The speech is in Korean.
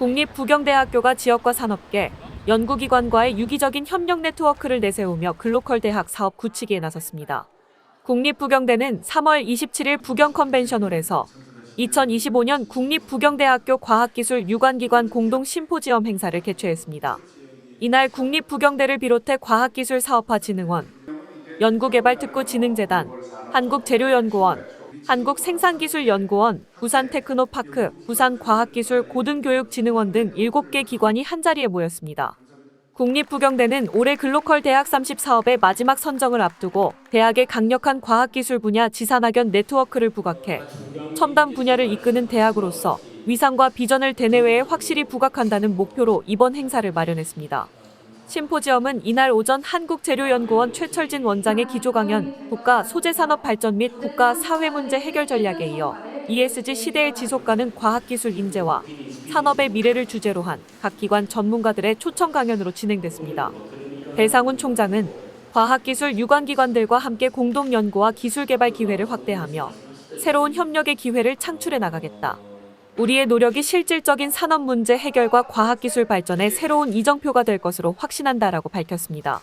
국립부경대학교가 지역과 산업계, 연구기관과의 유기적인 협력 네트워크를 내세우며 글로컬 대학 사업 구치기에 나섰습니다. 국립부경대는 3월 27일 부경 컨벤션홀에서 2025년 국립부경대학교 과학기술 유관기관 공동 심포지엄 행사를 개최했습니다. 이날 국립부경대를 비롯해 과학기술사업화진흥원, 연구개발특구진흥재단, 한국재료연구원, 한국생산기술연구원, 부산테크노파크, 부산과학기술고등교육진흥원 등 7개 기관이 한자리에 모였습니다. 국립부경대는 올해 글로컬 대학 30 사업의 마지막 선정을 앞두고 대학의 강력한 과학기술 분야 지산학연 네트워크를 부각해 첨단 분야를 이끄는 대학으로서 위상과 비전을 대내외에 확실히 부각한다는 목표로 이번 행사를 마련했습니다. 심포지엄은 이날 오전 한국재료연구원 최철진 원장의 기조 강연, 국가 소재산업 발전 및 국가 사회문제 해결 전략에 이어 ESG 시대의 지속가능 과학기술 인재와 산업의 미래를 주제로 한 각 기관 전문가들의 초청 강연으로 진행됐습니다. 배상훈 총장은 과학기술 유관기관들과 함께 공동 연구와 기술 개발 기회를 확대하며 새로운 협력의 기회를 창출해 나가겠다. 우리의 노력이 실질적인 산업 문제 해결과 과학기술 발전의 새로운 이정표가 될 것으로 확신한다라고 밝혔습니다.